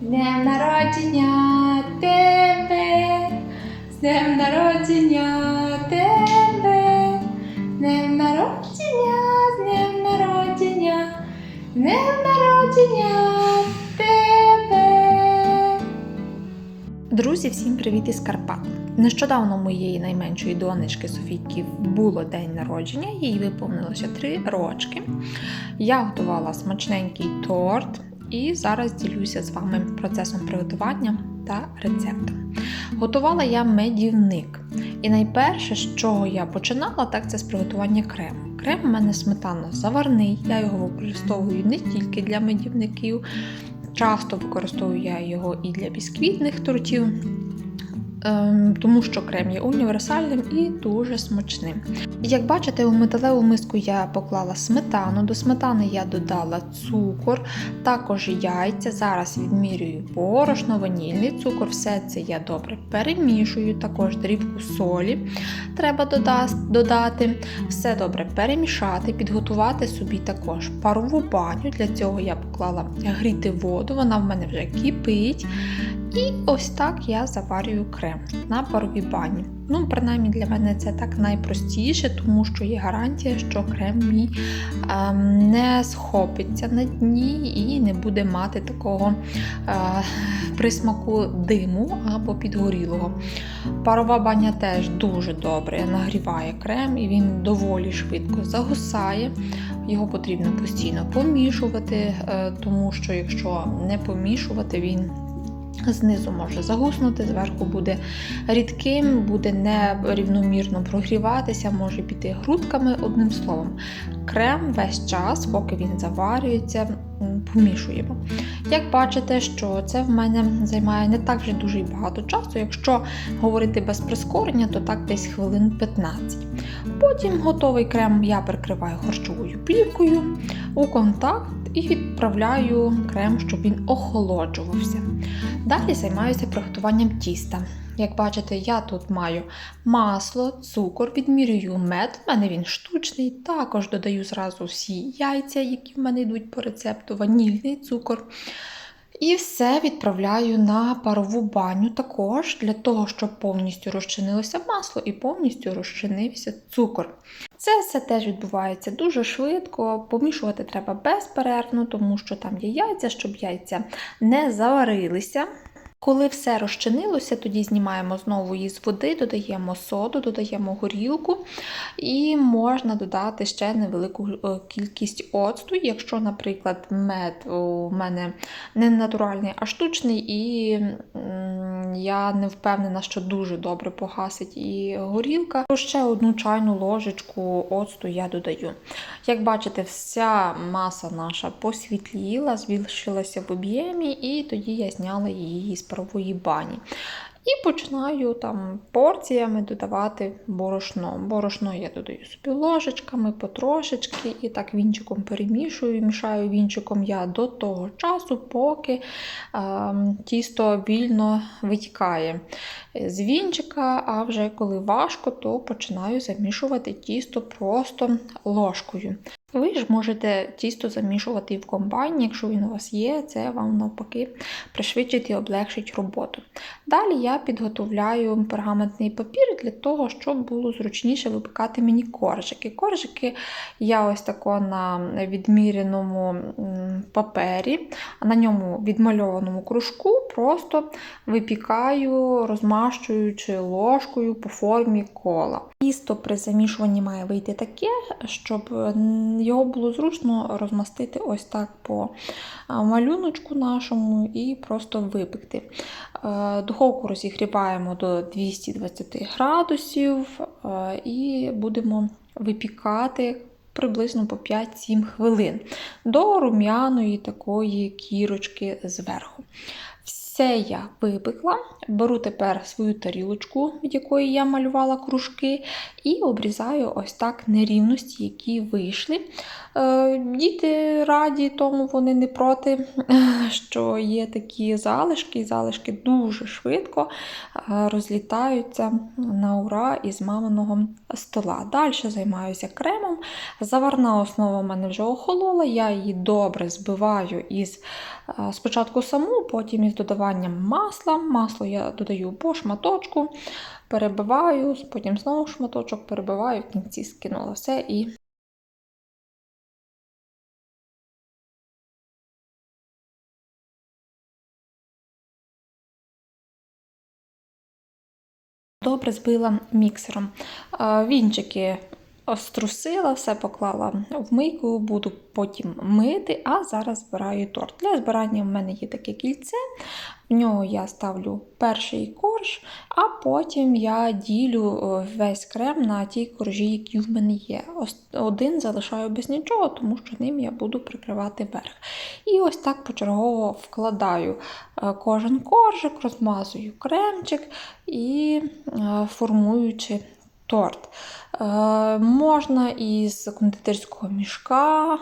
Днем народження тебе, з днем народження тебе, днем народження, з днем народження, днем народження тебе. Друзі, всім привіт із Карпат! Нещодавно моєї найменшої донечки Софійки було день народження, їй виповнилося три рочки. Я готувала смачненький торт і зараз ділюся з вами процесом приготування та рецептом. Готувала я медівник. І найперше, з чого я починала, так це з приготування крему. Крем у мене сметанно заварний, я його використовую не тільки для медівників, часто використовую я його і для бісквітних тортів. Ем, тому що крем є універсальним і дуже смачним. Як бачите, у металеву миску я поклала сметану, до сметани я додала цукор, також яйця. Зараз відмірюю борошно, ванільний цукор, все це я добре перемішую, також дрібку солі треба додати. Все добре перемішати, підготувати собі також парову баню. Для цього я поклала гріти воду, вона в мене вже кипить. І ось так я заварюю крем на паровій бані. Ну, принаймні для мене це так найпростіше, тому що є гарантія, що крем мій ем, не схопиться на дні і не буде мати такого е, присмаку диму або підгорілого. Парова баня теж дуже добре нагріває крем і він доволі швидко загусає. Його потрібно постійно помішувати, е, тому що якщо не помішувати, він Знизу може загуснути, зверху буде рідким, буде нерівномірно прогріватися, може піти грудками, одним словом. Крем весь час, поки він заварюється, помішуємо. Як бачите, що це в мене займає не так вже дуже багато часу. Якщо говорити без прискорення, то так десь хвилин 15. Потім готовий крем я прикриваю харчовою плівкою у контакт і відправляю крем, щоб він охолоджувався. Далі займаюся приготуванням тіста. Як бачите, я тут маю масло, цукор, відмірюю мед, в мене він штучний. Також додаю зразу всі яйця, які в мене йдуть по рецепту, ванільний цукор. І все відправляю на парову баню також для того, щоб повністю розчинилося масло і повністю розчинився цукор. Це все теж відбувається дуже швидко. Помішувати треба безперервно, тому що там є яйця, щоб яйця не заварилися. Коли все розчинилося, тоді знімаємо знову із води, додаємо соду, додаємо горілку і можна додати ще невелику е, кількість оцту. Якщо, наприклад, мед у мене не натуральний, а штучний, і я не впевнена, що дуже добре погасить і горілка, то ще одну чайну ложечку оцту я додаю. Як бачите, вся маса наша посвітліла, збільшилася в об'ємі, і тоді я зняла її з парової бані. І починаю там порціями додавати борошно. Борошно я додаю собі ложечками, потрошечки, і так вінчиком перемішую. Мішаю вінчиком я до того часу, поки е, тісто вільно витікає з вінчика, а вже коли важко, то починаю замішувати тісто просто ложкою. Ви ж можете тісто замішувати в комбайні, якщо він у вас є, це вам навпаки пришвидшить і облегшить роботу. Далі я підготовляю пергаментний папір для того, щоб було зручніше випікати мені коржики. Коржики я ось тако на відміреному папері, на ньому відмальованому кружку просто випікаю, розмащуючи ложкою по формі кола. Тісто при замішуванні має вийти таке, щоб м, його було зручно розмастити ось так по малюночку нашому і просто випекти. Е, Духовку розігріваємо до 220 градусів е, і будемо випікати приблизно по 5-7 хвилин до рум'яної такої кірочки зверху. Вся Це я випекла. Беру тепер свою тарілочку, від якої я малювала кружки, і обрізаю ось так нерівності, які вийшли. Е, Діти раді, тому вони не проти, що є такі залишки, і залишки дуже швидко е, розлітаються на ура із маминого стола. Далі займаюся кремом. Заварна основа в мене вже охолола, я її добре збиваю із е, спочатку саму, потім із додаванням масла. Масло я додаю по шматочку, перебиваю, потім знову шматочок перебиваю, в кінці скинула все і. Добре збила міксером. Вінчики струсила, все поклала в мийку, буду потім мити, а зараз збираю торт. Для збирання в мене є таке кільце, в нього я ставлю перший корж, а потім я ділю е, весь крем на ті коржі, які в мене є. Один залишаю без нічого, тому що ним я буду прикривати верх. І ось так почергово вкладаю е, кожен коржик, розмазую кремчик і е, формуючи торт. Е, можна із кондитерського мішка е,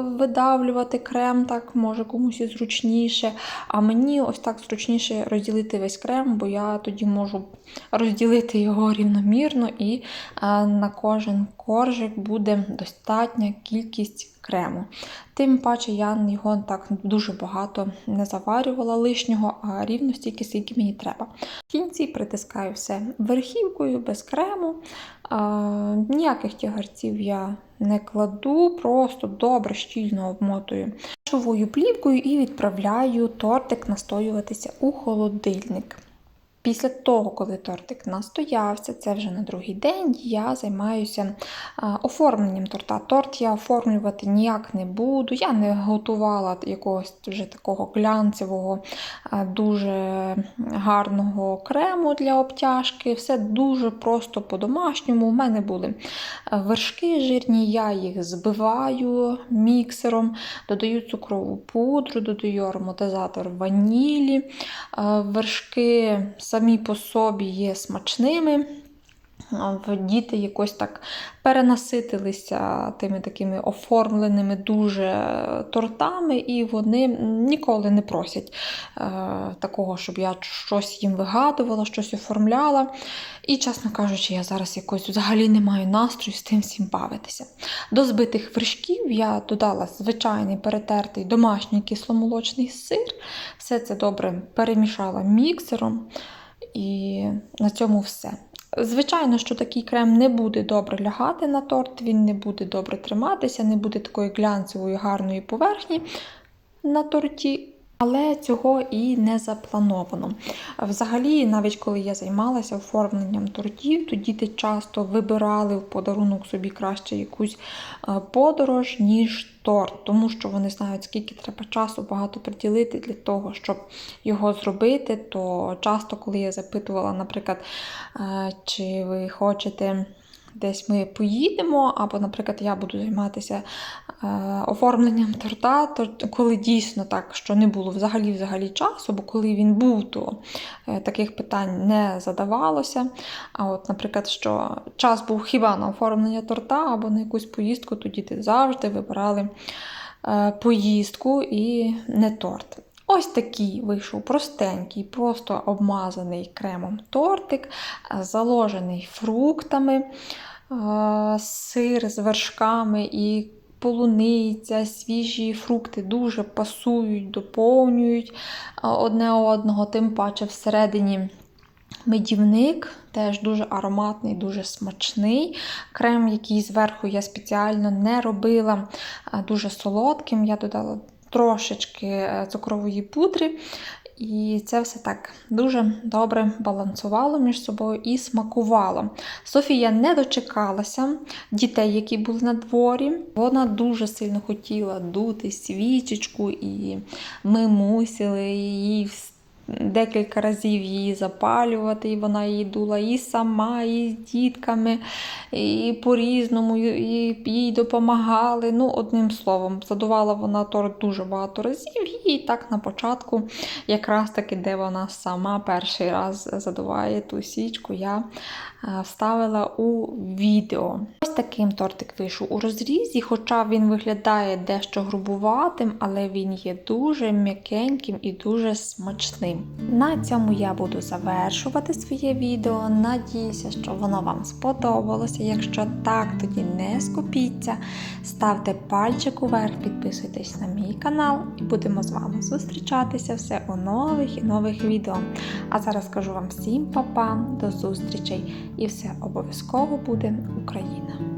видавлювати крем, так може комусь і зручніше. А мені ось так зручніше розділити весь крем, бо я тоді можу розділити його рівномірно, і е, на кожен коржик буде достатня кількість крему. Тим паче я його так дуже багато не заварювала лишнього, а рівно стільки, скільки мені треба. В кінці притискаю все верхівкою без крему. А, ніяких тягарців я не кладу, просто добре щільно обмотую шовою плівкою і відправляю тортик настоюватися у холодильник. Після того, коли тортик настоявся, це вже на другий день, я займаюся оформленням торта. Торт я оформлювати ніяк не буду. Я не готувала якогось вже такого глянцевого, дуже гарного крему для обтяжки. Все дуже просто по-домашньому. У мене були вершки жирні, я їх збиваю міксером, додаю цукрову пудру, додаю ароматизатор ванілі, вершки самі по собі є смачними. Діти якось так перенаситилися тими такими оформленими дуже тортами, і вони ніколи не просять е, такого, щоб я щось їм вигадувала, щось оформляла. І, чесно кажучи, я зараз якось взагалі не маю настрою з тим всім бавитися. До збитих вершків я додала звичайний перетертий домашній кисломолочний сир. Все це добре перемішала міксером. І на цьому все. Звичайно, що такий крем не буде добре лягати на торт, він не буде добре триматися, не буде такої глянцевої гарної поверхні на торті. Але цього і не заплановано. Взагалі, навіть коли я займалася оформленням тортів, то діти часто вибирали в подарунок собі краще якусь е, подорож, ніж торт, тому що вони знають, скільки треба часу багато приділити для того, щоб його зробити. То часто, коли я запитувала, наприклад, е, чи ви хочете десь ми поїдемо, або, наприклад, я буду займатися оформленням торта, то коли дійсно так, що не було взагалі взагалі часу, бо коли він був, то е, таких питань не задавалося. А от, наприклад, що час був хіба на оформлення торта або на якусь поїздку, то діти завжди вибирали е, поїздку і не торт. Ось такий вийшов простенький, просто обмазаний кремом тортик, заложений фруктами, сир з вершками і полуниця, свіжі фрукти дуже пасують, доповнюють одне одного, тим паче всередині. Медівник теж дуже ароматний, дуже смачний. Крем, який зверху я спеціально не робила, дуже солодким. Я додала трошечки е, цукрової пудри. І це все так дуже добре балансувало між собою і смакувало. Софія не дочекалася дітей, які були на дворі. Вона дуже сильно хотіла дути свічечку, і ми мусили її декілька разів її запалювати, і вона її дула і сама, і з дітками, і по-різному, і їй допомагали. Ну, одним словом, задувала вона торт дуже багато разів, і так на початку, якраз таки, де вона сама перший раз задуває ту січку, я вставила у відео. Ось таким тортик вийшов у розрізі, хоча він виглядає дещо грубуватим, але він є дуже м'якеньким і дуже смачним. На цьому я буду завершувати своє відео. Надіюся, що воно вам сподобалося. Якщо так, тоді не скупіться. Ставте пальчик уверх, підписуйтесь на мій канал і будемо з вами зустрічатися все у нових і нових відео. А зараз кажу вам всім па-па, до зустрічей і все обов'язково буде Україна!